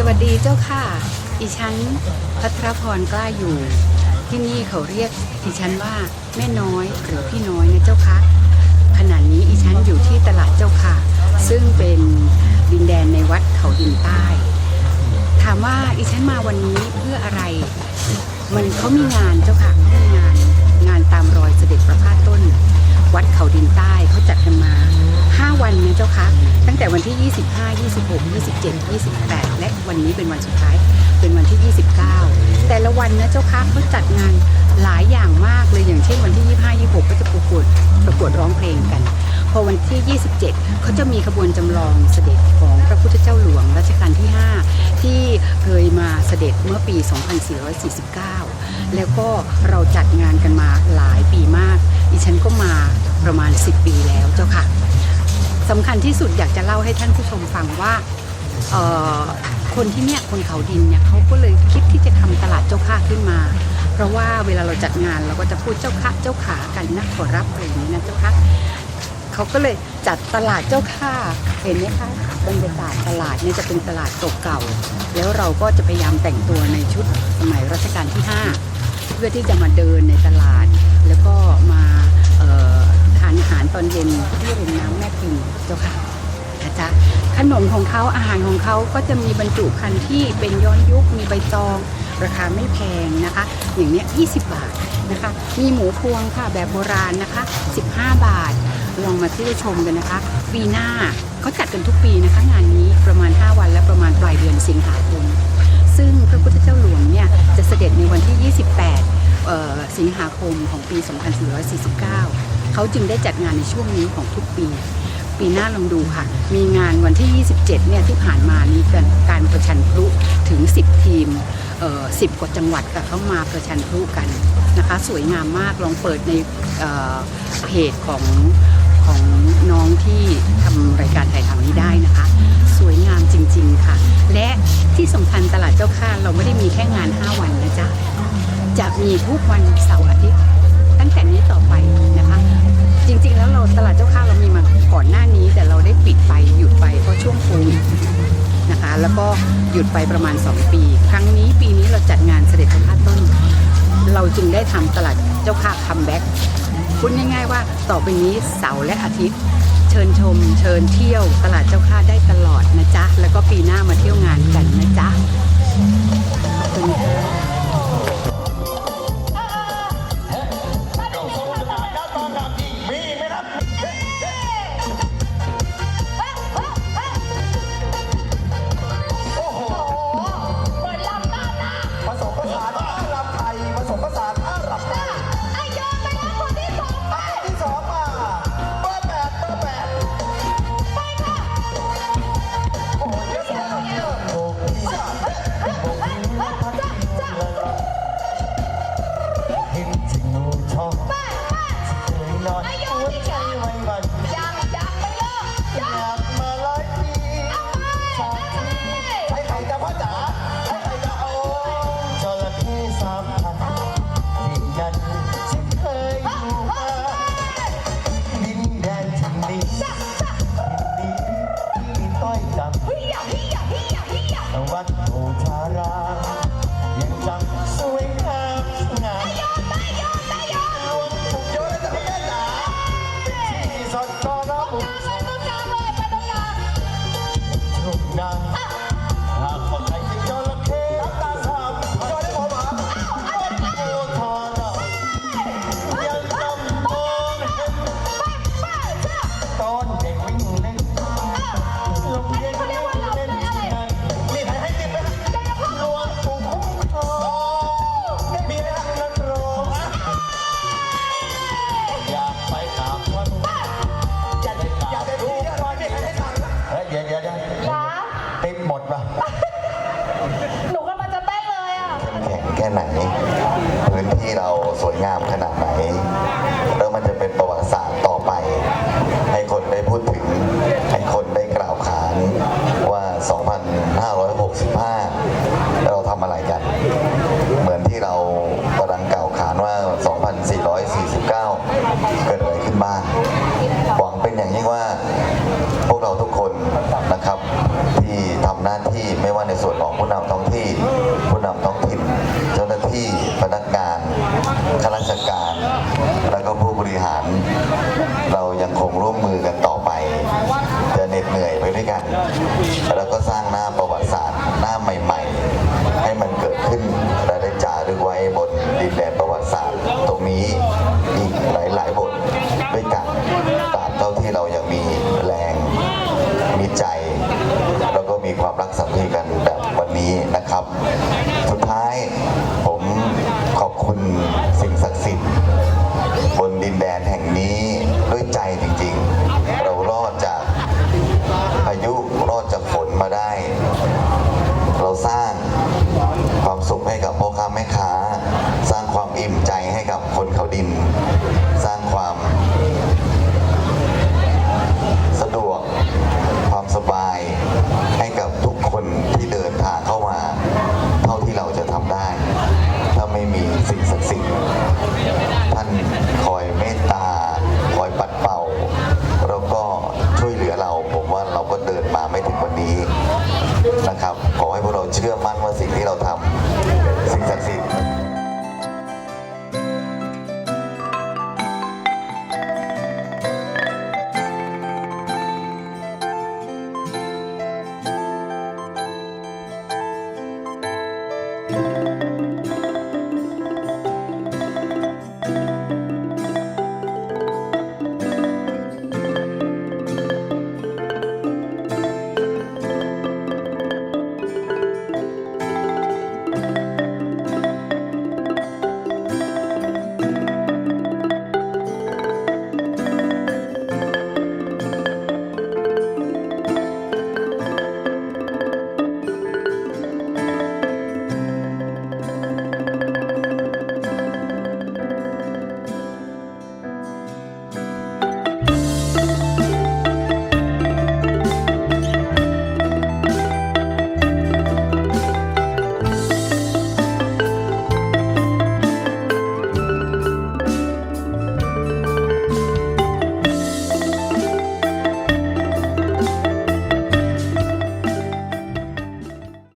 สวัสดีเจ้าค่ะอีฉันพัทรพรกล้าอยู่ ที่นี่เขาเรียกอีฉันว่าแม่น้อยหรือพี่น้อยนะเจ้าค่ะขณะนี้อีฉันอยู่ที่ตลาดเจ้าค่ะ ซึ่งเป็นดินแดนในวัดเขาดินใต้ ถามว่าอีฉันมาวันนี้เพื่ออะไร มันเขามีงานเจ้าค่ะ ที่ 25 26 27 28 และวันนี้เป็นวันสุดท้ายเป็นวันที่ 29 แต่ละวันนะเจ้าคะเขาจัดงานหลายอย่างมากเลยอย่างเช่นวันที่ 25 26 ก็จะประกวดประกวดร้องเพลงกัน พอวันที่ 27 เขาจะมีขบวนจำลองเสด็จของพระพุทธเจ้าหลวงรัชกาลที่ 5 ที่เคยมาเสด็จเมื่อปี 2449 แล้วก็เราจัดงานกันมาหลายปีมาก ดิฉันก็มาประมาณ 10 ปีแล้วเจ้าค่ะ สำคัญที่สุดอยากจะเล่าให้ท่านผู้ชมฟังว่าคนที่เนี่ยคนเขาดินเนี่ยเขาก็เลยคิดที่จะทำตลาดเจ้าค่าขึ้นมา เพราะว่าเวลาเราจัดงานเราก็จะพูดเจ้าค่ะเจ้าขากันนะขอรับอะไรอย่างนี้นะเจ้าค่ะเขาก็เลยจัดตลาดเจ้าค่าเห็นไหมคะบรรยากาศตลาดเนี่ยจะเป็นตลาดเก่าๆแล้วเราก็จะพยายามแต่งตัวในชุดสมัยรัชกาลที่ 5 เพื่อที่จะมาเดินในตลาดแล้วก็มาานอาหารตอนเย็นที่ริมน้ำแม่พิมพ์เจ้าค่ะนะจ๊ะขนมของเขาอาหารของเขาก็จะมีบรรจุภัณฑ์ที่เป็นย้อนยุคมีใบตอง ราคาไม่แพงนะคะ อย่างเนี้ย20 บาทนะคะ มีหมูพวงค่ะแบบโบราณนะคะ 15 บาท ลองมาเที่ยวชมกันนะคะ ปีหน้าเขาจัดกันทุกปีนะคะ งานนี้ประมาณ 5 วันและประมาณปลายเดือนสิงหาคมซึ่งพระพุทธเจ้าหลวงเนี่ยจะเสด็จในวันที่ 28 สิงหาคมของปี 2449 เขาจึงได้จัดงานในช่วงนี้ของทุกปี ปีหน้าลองดูค่ะ มีงานวันที่ 27 เนี่ยที่ผ่านมานี้กันการประชันพลุถึง 10 ทีม 10 กว่าจังหวัดกับเข้ามาประชันพลุกันนะคะ สวยงามมากลองเปิดในเเพจของของน้องที่ทำรายการถ่ายทำนี้ได้นะคะ สวยงามจริง ๆค่ะ และ ที่สำคัญตลาดเจ้าค่าเราไม่ได้มีแค่งาน 5 วันนะจ๊ะ จะมีทุกวันเสาร์อาทิตย์ ตั้งแต่นี้ต่อไปนะคะ จริงๆ แล้วเราตลาดเจ้าข้าเรามีมาก่อนหน้านี้ แต่เราได้ปิดไปหยุดไปเพราะช่วงโควิดนะคะ แล้วก็หยุดไปประมาณ 2 ปี ครั้งนี้ปีนี้เราจัดงานเสด็จพระพาต้น เราจึงได้ทำตลาดเจ้าค่าคัมแบ็กพูดง่ายๆว่าต่อไปนี้เสาร์และอาทิตย์ เชิญชม เชิญเที่ยว ตลาดเจ้าค่าได้ตลอดนะจ๊ะ แล้วก็ปีหน้ามา ติดหมดป่ะ หนูกำลังจะเต้นเลยอะ แข็งแค่ไหน พื้นที่เราสวยงามขนาดไหน แล้วมันจะเป็นประวัติศาสตร์ต่อไป ให้คนได้พูดถึง ให้คนได้กล่าวขานว่า 2565 เราทำอะไรกัน เหมือนที่เรากำลังกล่าวขานว่า 2449 เกิดอะไรขึ้นบ้าง กับคนเขาดิน